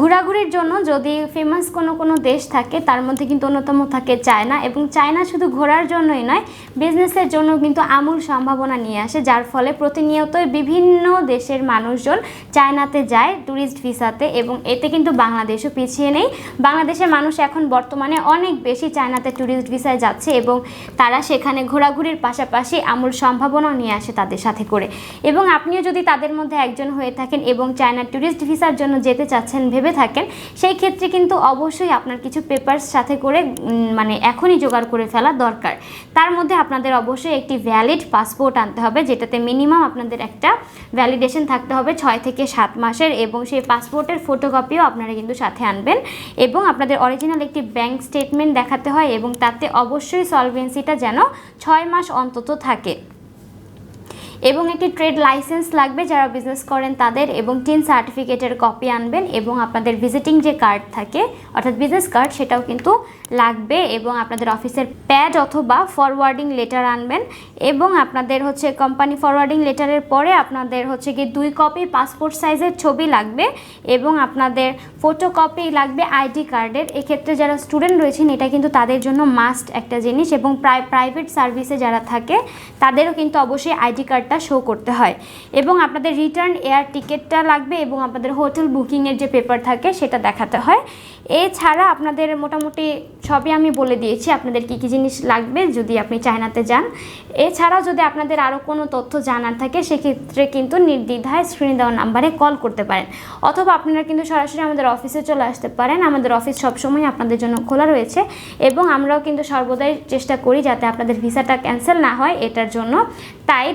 ঘোরাঘুরির জন্য যদি ফেমাস কোনো কোনো দেশ থাকে, তার মধ্যে কিন্তু অন্যতম থাকে চায়না। এবং চায়না শুধু ঘোরার জন্যই নয় বিজনেসের জন্য কিন্তু আমূল সম্ভাবনা নিয়ে আসে, যার ফলে প্রতিনিয়তই বিভিন্ন দেশের মানুষজন চায়নাতে যায় ট্যুরিস্ট ভিসাতে এবং এতে কিন্তু বাংলাদেশও পিছিয়ে নেই। বাংলাদেশের মানুষ এখন বর্তমানে অনেক বেশি চায়নাতে ট্যুরিস্ট ভিসায় যাচ্ছে এবং তারা সেখানে ঘোরাঘুরির পাশাপাশি আমূল সম্ভাবনাও নিয়ে আসে তাদের সাথে করে। এবং আপনিও যদি তাদের মধ্যে একজন হয়ে থাকেন এবং চায়না ট্যুরিস্ট ভিসার জন্য যেতে চাচ্ছেন ভেবে থাকেন, সেই ক্ষেত্রে কিন্তু অবশ্যই আপনার কিছু পেপারস সাথে করে মানে এখনই জোগাড় করে ফেলা দরকার। তার মধ্যে আপনাদের অবশ্যই একটি ভ্যালিড পাসপোর্ট আনতে হবে, যেটাতে মিনিমাম আপনাদের একটা ভ্যালিডেশন থাকতে হবে ছয় থেকে সাত মাসের, এবং সেই পাসপোর্টের ফটোকপিও আপনারা কিন্তু সাথে আনবেন, এবং আপনাদের অরিজিনাল একটি ব্যাংক স্টেটমেন্ট দেখাতে হয়, এবং তাতে অবশ্যই সলভেন্সিটা যেন ছয় মাস অন্তত থাকে। এবং একটি ট্রেড লাইসেন্স লাগবে যারা বিজনেস করেন তাদের এবং টিন সার্টিফিকেটের কপি আনবেন এবং আপনাদের ভিজিটিং যে কার্ড থাকে, অর্থাৎ বিজনেস কার্ড সেটাও কিন্তু লাগবে এবং আপনাদের অফিসের প্যাড অথবা ফরওয়ার্ডিং লেটার আনবেন এবং আপনাদের হচ্ছে কোম্পানি ফরওয়ার্ডিং লেটারের পরে আপনাদের হচ্ছে কি দুই কপি পাসপোর্ট সাইজের ছবি লাগবে এবং আপনাদের ফটো কপি লাগবে আইডি কার্ডের এক্ষেত্রে যারা স্টুডেন্ট রয়েছেন, এটা কিন্তু তাদের জন্য মাস্ট একটা জিনিস এবং প্রাইভেট সার্ভিসে যারা থাকে, তাদেরও কিন্তু অবশ্যই আইডি কার্ডটা শো করতে হয়। এবং আপনাদের রিটার্ন এয়ার টিকিটটা লাগবে এবং আপনাদের হোটেল বুকিংয়ের যে পেপার থাকে সেটা দেখাতে হয়। এছাড়া আপনাদের মোটামুটি সবই আমি বলে দিয়েছি আপনাদের কী কী জিনিস লাগবে যদি আপনি চায়নাতে যান। এছাড়াও যদি আপনাদের আরও কোনো তথ্য জানার থাকে সেক্ষেত্রে কিন্তু নির্দ্বিধায় স্ক্রিনে দেওয়া নাম্বারে কল করতে পারেন। অথবা আপনারা কিন্তু সরাসরি আমাদের অফিসে চলে আসতে পারেন। আমাদের অফিস সবসময় আপনাদের জন্য খোলা রয়েছে এবং আমরাও কিন্তু সর্বদাই চেষ্টা করি যাতে আপনাদের ভিসাটা ক্যান্সেল না হয় এটার জন্য। তাই